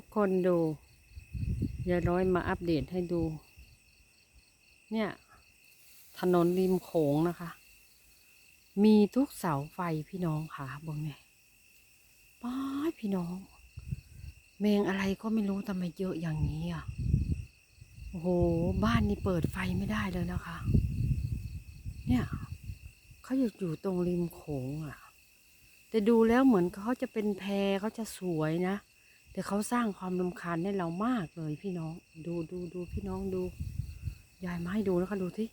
ทุกคนดูยายร้อยมาอัปเดตให้ดู เนี่ย ถนนริมโขงนะคะ มีทุกเสาไฟพี่น้องค่ะบงเนี่ยป้ายพี่น้อง เมงอะไรก็ไม่รู้ทำไมเยอะอย่างนี้อะโอ้โห บ้านนี้เปิดไฟไม่ได้เลยนะคะ เนี่ยเขาอยู่อยู่ตรงริมโขงอะ แต่ดูแล้วเหมือนเขาจะเป็นแพเขาจะสวยนะ แต่เขาสร้างความรำคาญให้เรามากเลยพี่น้อง ดูดูดูพี่น้องดู ยายมาให้ดูนะคะดูที่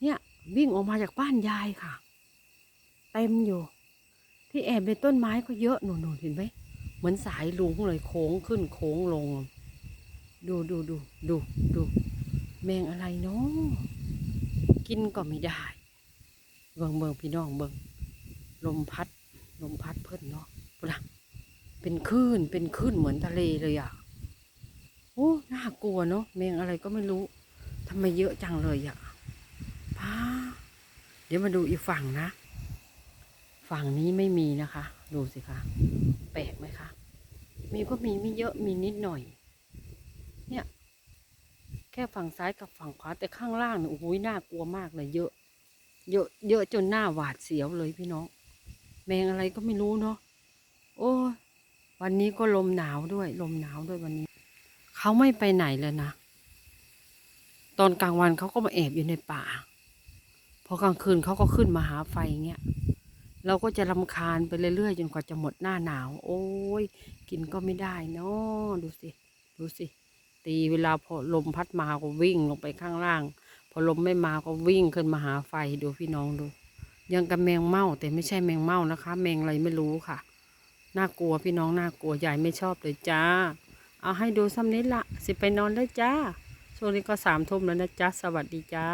เนี่ยวิ่งออกมาจากบ้านยายค่ะ เต็มอยู่ ที่แอบในต้นไม้ก็เยอะหนูๆเห็นไหมเหมือนสายลุงเลยโค้งขึ้นโค้งลง ดูดูดูดูดูแมงอะไรเนาะกินก็ไม่ได้เบิ่งเบิ่งพี่น้องเบิ่งลมพัดลมพัดเพิ่นเนาะพุ่นนะ เป็นคลื่นเป็นคลื่นเหมือนทะเลเลยอะโอ้น่ากลัวเนาะแมงอะไรก็ไม่รู้ทำไมเยอะจังเลยอะป้าเดี๋ยวมาดูอีกฝั่งนะ ฝั่งนี้ไม่มีนะคะ ดูสิคะแปลกไหมคะ มีก็มีไม่เยอะมีนิดหน่อย เนี่ย แค่ฝั่งซ้ายกับฝั่งขวาแต่ข้างล่างเนี่ยโอ้โหน่ากลัวมากเลย เยอะ เยอะ เยอะจนหน้าหวาดเสียวเลยพี่น้องแมงอะไรก็ไม่รู้เนาะโอ้ วันนี้ก็ลมหนาวด้วย ลมหนาวด้วยวันนี้ เขาไม่ไปไหนเลยนะ ตอนกลางวันเขาก็มาแอบอยู่ในป่า พอกลางคืนเขาก็ขึ้นมาหาไฟเงี้ย เราก็จะรำคาญไปเรื่อยๆจนกว่าจะหมดหน้าหนาว โอ้ย กินก็ไม่ได้เนาะดูสิ ดูสิ ตีเวลาพอลมพัดมาก็วิ่งลงไปข้างล่าง พอลมไม่มาก็วิ่งขึ้นมาหาไฟดูพี่น้องดู ยังกับแมงเม่าแต่ไม่ใช่แมงเม่านะคะ แมงอะไรไม่รู้ค่ะ น่ากลัวพี่น้องน่ากลัวยายไม่ชอบเลยจ้า เอาให้ดูซ้ำนิดละสิไปนอนแล้วจ้า ช่วงนี้ก็สามทุ่มแล้วนะจ้า สวัสดีจ้า